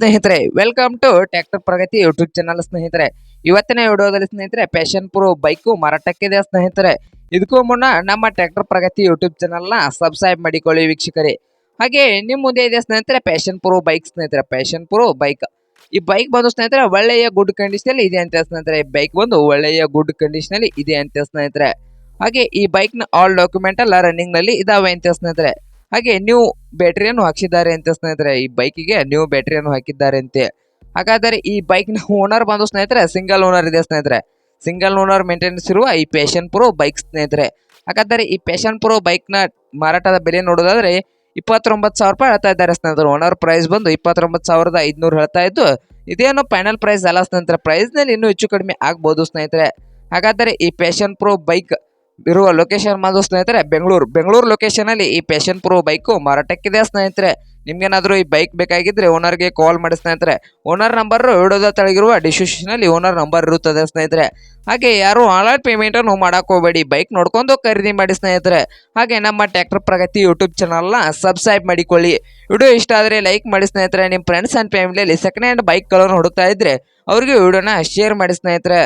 ಸ್ನೇಹಿತರೆ welcome to tractor Pragati YouTube channel ಸ್ನೇಹಿತರೆ. ಇವತ್ತಿನ ವಿಡಿಯೋದಲ್ಲಿ ಸ್ನೇಹಿತರೆ ಪ್ಯಾಷನ್ ಪ್ರೋ ಬೈಕು ಮಾರಾಟಕ್ಕಿದೆ ಸ್ನೇಹಿತರೆ? ಇದಕ್ಕೂ ಮುನ್ನ ನಮ್ಮ ಟ್ರ್ಯಾಕ್ಟರ್ ಪ್ರಗತಿ ಯೂಟ್ಯೂಬ್ ಚಾನಲ್ನ ಸಬ್ಸ್ಕ್ರೈಬ್ ಮಾಡಿಕೊಳ್ಳಿ ವೀಕ್ಷಕರೇ. ಹಾಗೆ ನಿಮ್ಮ ಮುಂದೆ ಇದೆ ಸ್ನೇಹಿತರೆ ಪ್ಯಾಷನ್ ಪ್ರೋ ಬೈಕ್ ಸ್ನೇಹಿತರೆ ಪ್ಯಾಷನ್ ಪ್ರೋ ಬೈಕ್ ಈ ಬೈಕ್ ಬಂದು ಸ್ನೇಹಿತರೆ, ಒಳ್ಳೆಯ ಗುಡ್ ಕಂಡೀಷನ್ ಇದೆ ಅಂತ ಸ್ನೇಹಿತರೆ. ಬೈಕ್ ಬಂದು ಒಳ್ಳೆಯ ಗುಡ್ ಕಂಡೀಷನ್ ಇದೆ ಅಂತ ಸ್ನೇಹಿತರೆ. ಹಾಗೆ ಈ ಬೈಕ್ನ ಆಲ್ ಡಾಕ್ಯುಮೆಂಟ್ ಎಲ್ಲ ರನ್ನಿಂಗ್ನಲ್ಲಿ ಇದಾವೆ ಅಂತ ಸ್ನೇಹಿತರೆ. ಹಾಗೆ ನ್ಯೂ ಬ್ಯಾಟರಿಯನ್ನು ಹಾಕ್ಸಿದ್ದಾರೆ ಅಂತ ಸ್ನೇಹಿತರೆ, ಈ ಬೈಕಿಗೆ ನ್ಯೂ ಬ್ಯಾಟರಿಯನ್ನು ಹಾಕಿದ್ದಾರೆ ಅಂತೆ ಹಾಗಾದರೆ ಈ ಬೈಕ್ನ ಓನರ್ ಬಂದು ಸ್ನೇಹಿತರೆ ಸಿಂಗಲ್ ಓನರ್ ಇದೆ ಸ್ನೇಹಿತರೆ. ಸಿಂಗಲ್ ಓನರ್ ಮೇಂಟೆನೆನ್ಸ್ ಇರುವ ಈ ಪ್ಯಾಷನ್ ಪ್ರೋ ಬೈಕ್ ಸ್ನೇಹಿತರೆ. ಹಾಗಾದರೆ ಈ ಪ್ಯಾಷನ್ ಪ್ರೋ ಬೈಕ್ನ ಮಾರಾಟದ ಬೆಲೆ ನೋಡೋದಾದ್ರೆ ಇಪ್ಪತ್ತೊಂಬತ್ತು ಸಾವಿರ ರೂಪಾಯಿ ಹೇಳ್ತಾ ಇದ್ದಾರೆ ಸ್ನೇಹಿತರೆ. ಓನರ್ ಪ್ರೈಸ್ ಬಂದು ಇಪ್ಪತ್ತೊಂಬತ್ತು ಸಾವಿರದ ಐದುನೂರು ಹೇಳ್ತಾ ಇದ್ದು, ಇದೇನು ಫೈನಲ್ ಪ್ರೈಸ್ ಅಲ್ಲ ಸ್ನೇಹಿತರೆ. ಪ್ರೈಸ್ನಲ್ಲಿ ಇನ್ನೂ ಹೆಚ್ಚು ಕಡಿಮೆ ಆಗ್ಬೋದು ಸ್ನೇಹಿತರೆ. ಹಾಗಾದರೆ ಈ ಪ್ಯಾಷನ್ ಪ್ರೋ ಬೈಕ್ ಇರುವ ಲೊಕೇಶನ್ ಬಂದು ಸ್ನೇಹಿತರೆ. ಬೆಂಗಳೂರು. ಬೆಂಗಳೂರು ಲೊಕೇಶನ್ ಅಲ್ಲಿ ಈ ಪ್ಯಾಷನ್ ಪ್ರೋ ಬೈಕು ಮಾರಾಟಕ್ಕಿದೆ ಸ್ನೇಹಿತರೆ? ನಿಮ್ಗೇನಾದ್ರೂ ಈ ಬೈಕ್ ಬೇಕಾಗಿದ್ರೆ ಓನರ್ಗೆ ಕಾಲ್ ಮಾಡಿ ಸ್ನೇಹಿತರೆ. ಓನರ್ ನಂಬರ್ ವಿಡಿಯೋದ ತೆಳಗಿರುವ ಡಿಸ್ಕ್ರಿಪ್ಷನ್ ಅಲ್ಲಿ ಓನರ್ ನಂಬರ್ ಇರುತ್ತದೆ ಸ್ನೇಹಿತರೆ. ಹಾಗೆ ಯಾರು ಆನ್ಲೈನ್ ಪೇಮೆಂಟ್ ಅನ್ನು ಮಾಡಕ್ ಹೋಗಬೇಡಿ. ಬೈಕ್ ನೋಡ್ಕೊಂಡು ಖರೀದಿ ಮಾಡಿ ಸ್ನೇಹಿತರೆ. ಹಾಗೆ ನಮ್ಮ ಟ್ರ್ಯಾಕ್ಟರ್ ಪ್ರಗತಿ ಯೂಟ್ಯೂಬ್ ಚಾನಲ್ನ ಸಬ್ಸ್ಕ್ರೈಬ್ ಮಾಡಿಕೊಳ್ಳಿ. ವಿಡಿಯೋ ಇಷ್ಟ ಆದರೆ ಲೈಕ್ ಮಾಡಿ ಸ್ನೇಹಿತರೆ. ನಿಮ್ಮ ಫ್ರೆಂಡ್ಸ್ ಆ್ಯಂಡ್ ಫ್ಯಾಮಿಲಿಯಲ್ಲಿ ಸೆಕೆಂಡ್ ಹ್ಯಾಂಡ್ ಬೈಕ್ಗಳನ್ನು ಹುಡುಕ್ತಾ ಇದ್ರೆ ಅವ್ರಿಗೆ ವಿಡಿಯೋನ ಶೇರ್ ಮಾಡಿ ಸ್ನೇಹಿತರೆ.